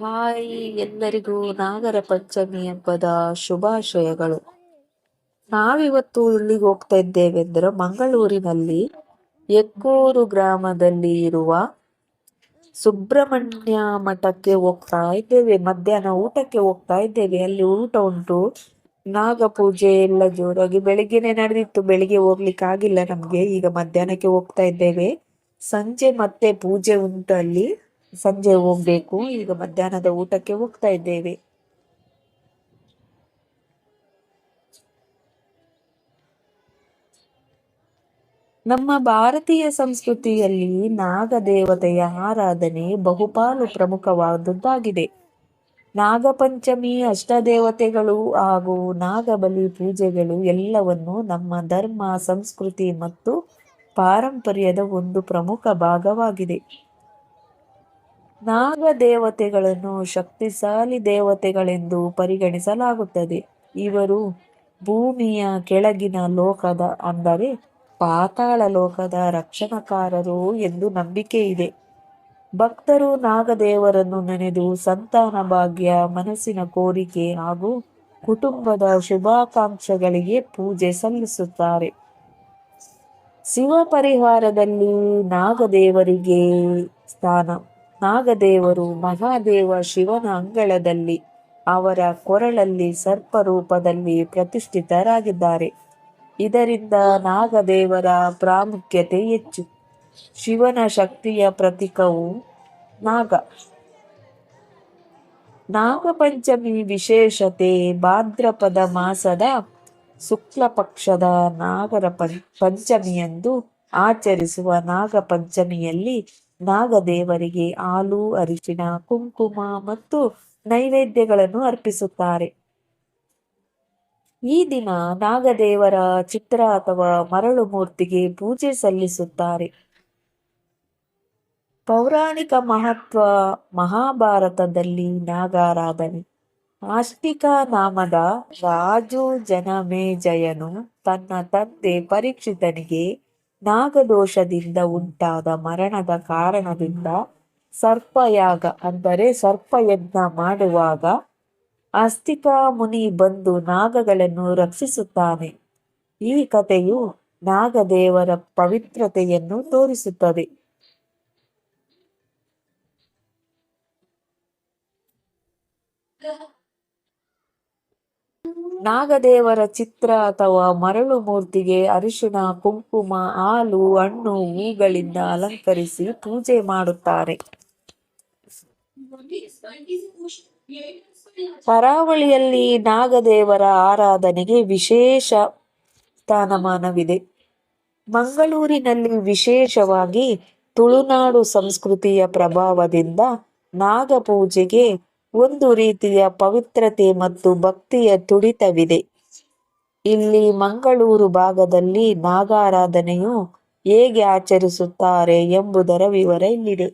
Hi ಎಲ್ಲರಿಗೂ ನಾಗರ ಪಂಚಮಿ ಹಬ್ಬದ ಶುಭಾಶಯಗಳು. ನಾವಿವತ್ತು ಇಲ್ಲಿಗೆ ಹೋಗ್ತಾ ಇದ್ದೇವೆ ಅಂದ್ರೆ ಮಂಗಳೂರಿನಲ್ಲಿ ಎಕ್ಕೂರು ಗ್ರಾಮದಲ್ಲಿ ಇರುವ ಸುಬ್ರಹ್ಮಣ್ಯ ಮಠಕ್ಕೆ ಹೋಗ್ತಾ ಇದ್ದೇವೆ. ಮಧ್ಯಾಹ್ನ ಊಟಕ್ಕೆ ಹೋಗ್ತಾ ಇದ್ದೇವೆ. ಅಲ್ಲಿ ಊಟ ಉಂಟು. ನಾಗ ಪೂಜೆ ಎಲ್ಲ ಜೋರಾಗಿ ಬೆಳಿಗ್ಗೆನೆ ನಡೆದಿತ್ತು. ಬೆಳಿಗ್ಗೆ ಹೋಗ್ಲಿಕ್ಕೆ ಆಗಿಲ್ಲ ನಮ್ಗೆ. ಈಗ ಮಧ್ಯಾಹ್ನಕ್ಕೆ ಹೋಗ್ತಾ ಇದ್ದೇವೆ. ಸಂಜೆ ಮತ್ತೆ ಪೂಜೆ ಉಂಟು ಅಲ್ಲಿ ಸಂಜೆ ಹೋಗ್ಬೇಕು. ಈಗ ಮಧ್ಯಾಹ್ನದ ಊಟಕ್ಕೆ ಹೋಗ್ತಾ ಇದ್ದೇವೆ. ನಮ್ಮ ಭಾರತೀಯ ಸಂಸ್ಕೃತಿಯಲ್ಲಿ ನಾಗದೇವತೆಯ ಆರಾಧನೆ ಬಹುಪಾಲು ಪ್ರಮುಖವಾದದ್ದಾಗಿದೆ. ನಾಗಪಂಚಮಿ, ಅಷ್ಟದೇವತೆಗಳು ಹಾಗೂ ನಾಗಬಲಿ ಪೂಜೆಗಳು ಎಲ್ಲವನ್ನು ನಮ್ಮ ಧರ್ಮ, ಸಂಸ್ಕೃತಿ ಮತ್ತು ಪಾರಂಪರ್ಯದ ಒಂದು ಪ್ರಮುಖ ಭಾಗವಾಗಿದೆ. ನಾಗ ದೇವತೆಗಳನ್ನು ಶಕ್ತಿಶಾಲಿ ದೇವತೆಗಳೆಂದು ಪರಿಗಣಿಸಲಾಗುತ್ತದೆ. ಇವರು ಭೂಮಿಯ ಕೆಳಗಿನ ಲೋಕದ, ಅಂದರೆ ಪಾತಾಳ ಲೋಕದ ರಕ್ಷಣಕಾರರು ಎಂದು ನಂಬಿಕೆ ಇದೆ. ಭಕ್ತರು ನಾಗದೇವರನ್ನು ನೆನೆದು ಸಂತಾನ ಭಾಗ್ಯ, ಮನಸ್ಸಿನ ಕೋರಿಕೆ ಹಾಗೂ ಕುಟುಂಬದ ಶುಭಾಕಾಂಕ್ಷೆಗಳಿಗೆ ಪೂಜೆ ಸಲ್ಲಿಸುತ್ತಾರೆ. ಶಿವ ಪರಿಹಾರದಲ್ಲಿ ನಾಗದೇವರಿಗೆ ಸ್ಥಾನ. ನಾಗದೇವರು ಮಹಾದೇವ ಶಿವನ ಅಂಗಳದಲ್ಲಿ, ಅವರ ಕೊರಳಲ್ಲಿ ಸರ್ಪ ರೂಪದಲ್ಲಿ ಪ್ರತಿಷ್ಠಿತರಾಗಿದ್ದಾರೆ. ಇದರಿಂದ ನಾಗದೇವರ ಪ್ರಾಮುಖ್ಯತೆ ಹೆಚ್ಚು. ಶಿವನ ಶಕ್ತಿಯ ಪ್ರತೀಕವು ನಾಗ. ನಾಗಪಂಚಮಿ ವಿಶೇಷತೆ ಭಾದ್ರಪದ ಮಾಸದ ಶುಕ್ಲ ಪಕ್ಷದ ನಾಗರ ಪಂಚಮಿಯಂದು ಆಚರಿಸುವ ನಾಗ ಪಂಚಮಿಯಲ್ಲಿ ನಾಗದೇವರಿಗೆ ಹಾಲು ಅರಿಶಿನ ಕುಂಕುಮ ಮತ್ತು ನೈವೇದ್ಯಗಳನ್ನು ಅರ್ಪಿಸುತ್ತಾರೆ. ಈ ದಿನ ನಾಗದೇವರ ಚಿತ್ರ ಅಥವಾ ಮರಳು ಮೂರ್ತಿಗೆ ಪೂಜೆ ಸಲ್ಲಿಸುತ್ತಾರೆ. ಪೌರಾಣಿಕ ಮಹತ್ವ ಮಹಾಭಾರತದಲ್ಲಿ ನಾಗಾರಾಧನೆ. ಆಷ್ಟಿಕ ನಾಮದ ರಾಜು, ಜನಮೇಜಯನು ತನ್ನ ತಂದೆ ಪರೀಕ್ಷಿತನಿಗೆ ನಾಗದೋಷದಿಂದ ಉಂಟಾದ ಮರಣದ ಕಾರಣದಿಂದ ಸರ್ಪಯಾಗ, ಅಂದರೆ ಸರ್ಪಯಜ್ಞ ಮಾಡುವಾಗ ಅಸ್ತಿಕಾ ಮುನಿ ಬಂದು ನಾಗಗಳನ್ನು ರಕ್ಷಿಸುತ್ತಾನೆ. ಈ ಕಥೆಯು ನಾಗದೇವರ ಪವಿತ್ರತೆಯನ್ನು ತೋರಿಸುತ್ತದೆ. ನಾಗದೇವರ ಚಿತ್ರ ಅಥವಾ ಮರಳು ಮೂರ್ತಿಗೆ ಅರಿಶಿಣ, ಕುಂಕುಮ, ಹಾಲು, ಹಣ್ಣು ಹೂಗಳಿಂದ ಅಲಂಕರಿಸಿ ಪೂಜೆ ಮಾಡುತ್ತಾರೆ. ಕರಾವಳಿಯಲ್ಲಿ ನಾಗದೇವರ ಆರಾಧನೆಗೆ ವಿಶೇಷ ಸ್ಥಾನಮಾನವಿದೆ. ಮಂಗಳೂರಿನಲ್ಲಿ ವಿಶೇಷವಾಗಿ ತುಳುನಾಡು ಸಂಸ್ಕೃತಿಯ ಪ್ರಭಾವದಿಂದ ನಾಗ ಪೂಜೆಗೆ ಒಂದು ರೀತಿಯ ಪವಿತ್ರತೆ ಮತ್ತು ಭಕ್ತಿಯ ತುಡಿತವಿದೆ. ಇಲ್ಲಿ ಮಂಗಳೂರು ಭಾಗದಲ್ಲಿ ನಾಗಾರಾಧನೆಯು ಹೇಗೆ ಆಚರಿಸುತ್ತಾರೆ ಎಂಬುದರ ವಿವರ ಇಲ್ಲಿದೆ.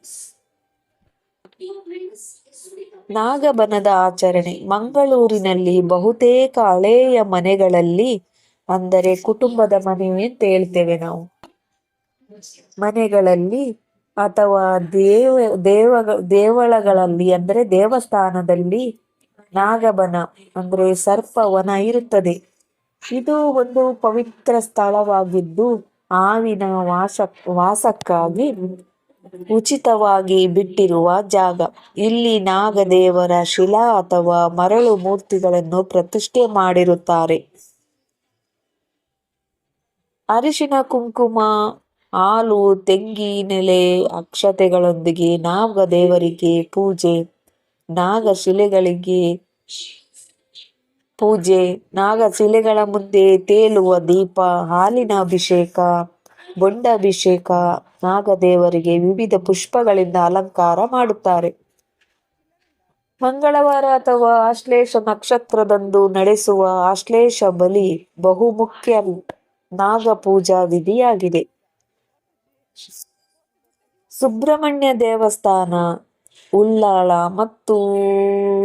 ನಾಗಬನದ ಆಚರಣೆ. ಮಂಗಳೂರಿನಲ್ಲಿ ಬಹುತೇಕ ಹಳೆಯ ಮನೆಗಳಲ್ಲಿ, ಅಂದರೆ ಕುಟುಂಬದ ಮನೆ ಅಂತ ಹೇಳ್ತೇವೆ ನಾವು. ಮನೆಗಳಲ್ಲಿ ಅಥವಾ ದೇವ ದೇವ, ದೇವಳಗಳಲ್ಲಿ ಅಂದರೆ ದೇವಸ್ಥಾನದಲ್ಲಿ ನಾಗಬನ ಅಂದ್ರೆ ಸರ್ಪವನ ಇರುತ್ತದೆ. ಇದು ಒಂದು ಪವಿತ್ರ ಸ್ಥಳವಾಗಿದ್ದು ಆವಿನ ವಾಸ, ವಾಸಕ್ಕಾಗಿ ಉಚಿತವಾಗಿ ಬಿಟ್ಟಿರುವ ಜಾಗ. ಇಲ್ಲಿ ನಾಗದೇವರ ಶಿಲಾ ಅಥವಾ ಮರಳು ಮೂರ್ತಿಗಳನ್ನು ಪ್ರತಿಷ್ಠೆ ಮಾಡಿರುತ್ತಾರೆ. ಅರಿಶಿನ ಕುಂಕುಮ ಹಾಲು ತೆಂಗಿನೆಲೆ ಅಕ್ಷತೆಗಳೊಂದಿಗೆ ನಾಗ ದೇವರಿಗೆ ಪೂಜೆ, ನಾಗ ಶಿಲೆಗಳಿಗೆ ಪೂಜೆ, ನಾಗ ಶಿಲೆಗಳ ಮುಂದೆ ತೇಲುವ ದೀಪ, ಹಾಲಿನ ಅಭಿಷೇಕ, ಬೊಂಡ ಅಭಿಷೇಕ, ನಾಗ ನಾಗದೇವರಿಗೆ ವಿವಿಧ ಪುಷ್ಪಗಳಿಂದ ಅಲಂಕಾರ ಮಾಡುತ್ತಾರೆ. ಮಂಗಳವಾರ ಅಥವಾ ಆಶ್ಲೇಷ ನಕ್ಷತ್ರದಂದು ನಡೆಸುವ ಆಶ್ಲೇಷ ಬಲಿ ಬಹುಮುಖ್ಯ ನಾಗ ಪೂಜಾ ವಿಧಿಯಾಗಿದೆ. ಸುಬ್ರಹ್ಮಣ್ಯ ದೇವಸ್ಥಾನ, ಉಳ್ಳಾಳ ಮತ್ತು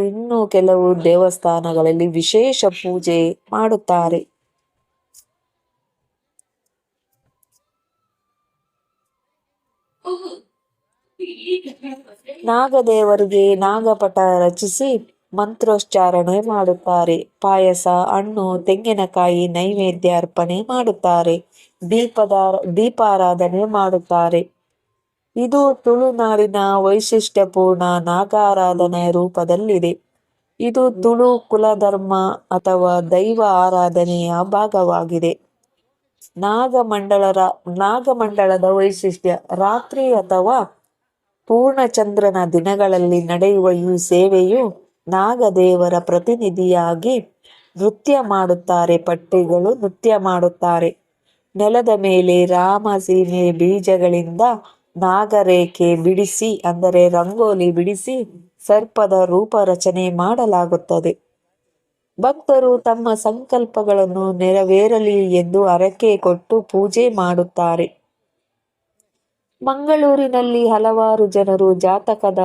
ಇನ್ನು ಕೆಲವು ದೇವಸ್ಥಾನಗಳಲ್ಲಿ ವಿಶೇಷ ಪೂಜೆ ಮಾಡುತ್ತಾರೆ. ನಾಗದೇವರಿಗೆ ನಾಗಪಟ ರಚಿಸಿ ಮಂತ್ರೋಚ್ಚಾರಣೆ ಮಾಡುತ್ತಾರೆ. ಪಾಯಸ, ಹಣ್ಣು, ತೆಂಗಿನಕಾಯಿ ನೈವೇದ್ಯ ಅರ್ಪಣೆ ಮಾಡುತ್ತಾರೆ. ದೀಪದ, ದೀಪಾರಾಧನೆ ಮಾಡುತ್ತಾರೆ. ಇದು ತುಳುನಾಡಿನ ವೈಶಿಷ್ಟ್ಯಪೂರ್ಣ ನಾಗಾರಾಧನೆಯ ರೂಪದಲ್ಲಿದೆ. ಇದು ತುಳು ಕುಲಧರ್ಮ ಅಥವಾ ದೈವ ಆರಾಧನೆಯ ಭಾಗವಾಗಿದೆ. ನಾಗಮಂಡಲರ, ನಾಗಮಂಡಲದ ವೈಶಿಷ್ಟ್ಯ, ರಾತ್ರಿ ಅಥವಾ ಪೂರ್ಣಚಂದ್ರನ ದಿನಗಳಲ್ಲಿ ನಡೆಯುವ ಈ ಸೇವೆಯು ನಾಗದೇವರ ಪ್ರತಿನಿಧಿಯಾಗಿ ನೃತ್ಯ ಮಾಡುತ್ತಾರೆ, ಪಟ್ಟಿಗಳು ನೃತ್ಯ ಮಾಡುತ್ತಾರೆ. ನೆಲದ ಮೇಲೆ ರಾಮಸೀಮೆ ಬೀಜಗಳಿಂದ ನಾಗರೇಖೆ ಬಿಡಿಸಿ, ಅಂದರೆ ರಂಗೋಲಿ ಬಿಡಿಸಿ ಸರ್ಪದ ರೂಪ ರಚನೆ ಮಾಡಲಾಗುತ್ತದೆ. ಭಕ್ತರು ತಮ್ಮ ಸಂಕಲ್ಪಗಳನ್ನು ನೆರವೇರಲಿ ಎಂದು ಹರಕೆ ಕೊಟ್ಟು ಪೂಜೆ ಮಾಡುತ್ತಾರೆ. ಮಂಗಳೂರಿನಲ್ಲಿ ಹಲವಾರು ಜನರು ಜಾತಕದ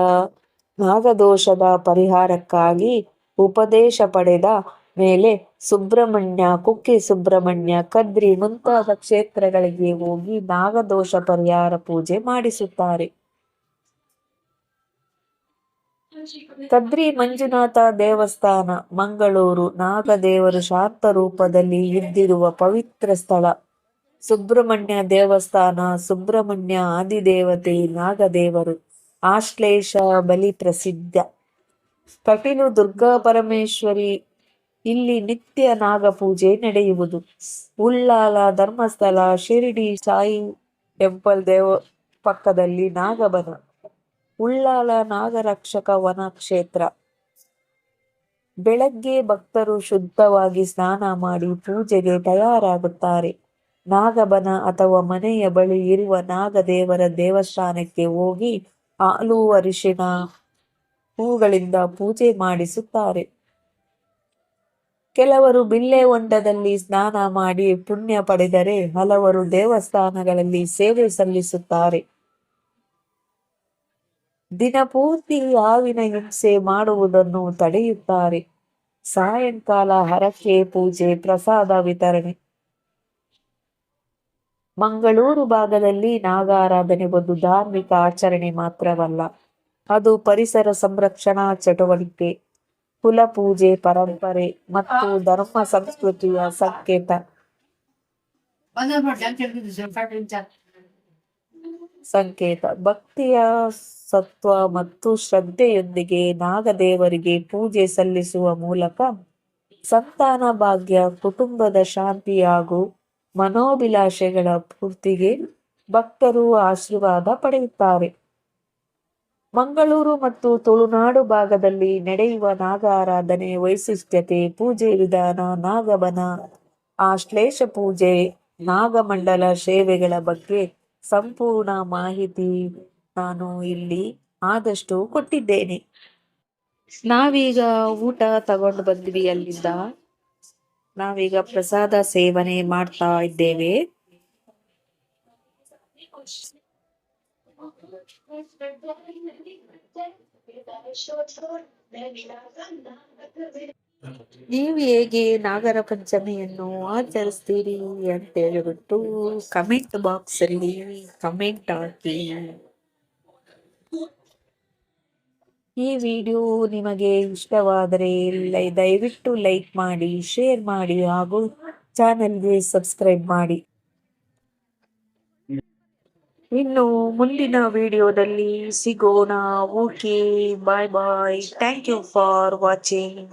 ನಾಗದೋಷದ ಪರಿಹಾರಕ್ಕಾಗಿ ಉಪದೇಶ ಪಡೆದ ಮೇಲೆ ಸುಬ್ರಹ್ಮಣ್ಯ, ಕುಕ್ಕೆ ಸುಬ್ರಹ್ಮಣ್ಯ, ಕದ್ರಿ ಮುಂತಾದ ಕ್ಷೇತ್ರಗಳಿಗೆ ಹೋಗಿ ನಾಗದೋಷ ಪರಿಹಾರ ಪೂಜೆ ಮಾಡಿಸುತ್ತಾರೆ. ಕದ್ರಿ ಮಂಜುನಾಥ ದೇವಸ್ಥಾನ, ಮಂಗಳೂರು ನಾಗದೇವರು ಶಾಂತ ರೂಪದಲ್ಲಿ ಇದ್ದಿರುವ ಪವಿತ್ರ ಸ್ಥಳ. ಸುಬ್ರಹ್ಮಣ್ಯ ದೇವಸ್ಥಾನ, ಸುಬ್ರಹ್ಮಣ್ಯ ಆದಿದೇವತೆ, ನಾಗದೇವರು ಆಶ್ಲೇಷ ಬಲಿ ಪ್ರಸಿದ್ಧ. ಕಟೀಲು ದುರ್ಗಾ ಪರಮೇಶ್ವರಿ ಇಲ್ಲಿ ನಿತ್ಯ ನಾಗ ಪೂಜೆ ನಡೆಯುವುದು. ಉಳ್ಳಾಲ, ಧರ್ಮಸ್ಥಳ, ಶಿರಡಿ, ಸಾಯಿ ಟೆಂಪಲ್ ದೇವ ಪಕ್ಕದಲ್ಲಿ ನಾಗಬನ. ಉಳ್ಳಾಲ ನಾಗರಕ್ಷಕ ವನ ಕ್ಷೇತ್ರ. ಬೆಳಗ್ಗೆ ಭಕ್ತರು ಶುದ್ಧವಾಗಿ ಸ್ನಾನ ಮಾಡಿ ಪೂಜೆಗೆ ತಯಾರಾಗುತ್ತಾರೆ. ನಾಗಬನ ಅಥವಾ ಮನೆಯ ಬಳಿ ಇರುವ ನಾಗದೇವರ ದೇವಸ್ಥಾನಕ್ಕೆ ಹೋಗಿ ಹಾಲು ಅರಿಶಿನ ಹೂಗಳಿಂದ ಪೂಜೆ ಮಾಡಿಸುತ್ತಾರೆ. ಕೆಲವರು ಬಿಲ್ಲೆ ಹೊಂಡದಲ್ಲಿ ಸ್ನಾನ ಮಾಡಿ ಪುಣ್ಯ ಪಡೆದರೆ ಹಲವರು ದೇವಸ್ಥಾನಗಳಲ್ಲಿ ಸೇವೆ ಸಲ್ಲಿಸುತ್ತಾರೆ. ದಿನಪೂರ್ತಿ ಹಾವಿನ ಹಿಂಸೆ ಮಾಡುವುದನ್ನು ತಡೆಯುತ್ತಾರೆ. ಸಾಯಂಕಾಲ ಹರಕೆ, ಪೂಜೆ, ಪ್ರಸಾದ ವಿತರಣೆ. ಮಂಗಳೂರು ಭಾಗದಲ್ಲಿ ನಾಗಾರಾಧನೆ ಒಂದು ಧಾರ್ಮಿಕ ಆಚರಣೆ ಮಾತ್ರವಲ್ಲ, ಅದು ಪರಿಸರ ಸಂರಕ್ಷಣಾ ಚಟುವಟಿಕೆ. ಕುಲ ಪೂಜೆ ಪರಂಪರೆ ಮತ್ತು ಧರ್ಮ ಸಂಸ್ಕೃತಿಯ ಸಂಕೇತ. ಸಂಕೇತ. ಭಕ್ತಿಯ ಸತ್ವ ಮತ್ತು ಶ್ರದ್ಧೆಯೊಂದಿಗೆ ನಾಗದೇವರಿಗೆ ಪೂಜೆ ಸಲ್ಲಿಸುವ ಮೂಲಕ ಸಂತಾನ ಭಾಗ್ಯ ಕುಟುಂಬದ ಶಾಂತಿ ಹಾಗೂ ಮನೋಭಿಲಾಷೆಗಳ ಪೂರ್ತಿಗೆ ಭಕ್ತರು ಆಶೀರ್ವಾದ ಪಡೆಯುತ್ತಾರೆ. ಮಂಗಳೂರು ಮತ್ತು ತುಳುನಾಡು ಭಾಗದಲ್ಲಿ ನಡೆಯುವ ನಾಗ ಆರಾಧನೆ ವೈಶಿಷ್ಟ್ಯತೆ, ಪೂಜೆ ವಿಧಾನ, ನಾಗಬನ ಆಶ್ಲೇಷ ಪೂಜೆ, ನಾಗಮಂಡಲ ಸೇವೆಗಳ ಬಗ್ಗೆ ಸಂಪೂರ್ಣ ಮಾಹಿತಿ ನಾನು ಇಲ್ಲಿ ಆದಷ್ಟು ಕೊಟ್ಟಿದ್ದೇನೆ. ನಾವೀಗ ಊಟ ತಗೊಂಡು ಬಂದ್ವಿ ಅಲ್ಲಿಂದ. ನಾವೀಗ ಪ್ರಸಾದ ಸೇವನೆ ಮಾಡ್ತಾ ಇದ್ದೇವೆ. ನೀವು ಹೇಗೆ ನಾಗರ ಪಂಚಮಿಯನ್ನು ಆಚರಿಸ್ತೀರಿ ಅಂತ ಹೇಳಿಬಿಟ್ಟು ಕಮೆಂಟ್ ಬಾಕ್ಸ್ ಅಲ್ಲಿ ಕಮೆಂಟ್ ಹಾಕಿ. ಈ ವಿಡಿಯೋ ನಿಮಗೆ ಇಷ್ಟವಾದರೆ ದಯವಿಟ್ಟು ಲೈಕ್ ಮಾಡಿ ಶೇರ್ ಮಾಡಿ ಹಾಗೂ ಚಾನೆಲ್ಗೆ ಸಬ್ಸ್ಕ್ರೈಬ್ ಮಾಡಿ. ಇನ್ನು ಮುಂದಿನ ವಿಡಿಯೋದಲ್ಲಿ ಸಿಗೋಣ. Okay bye bye thank you for watching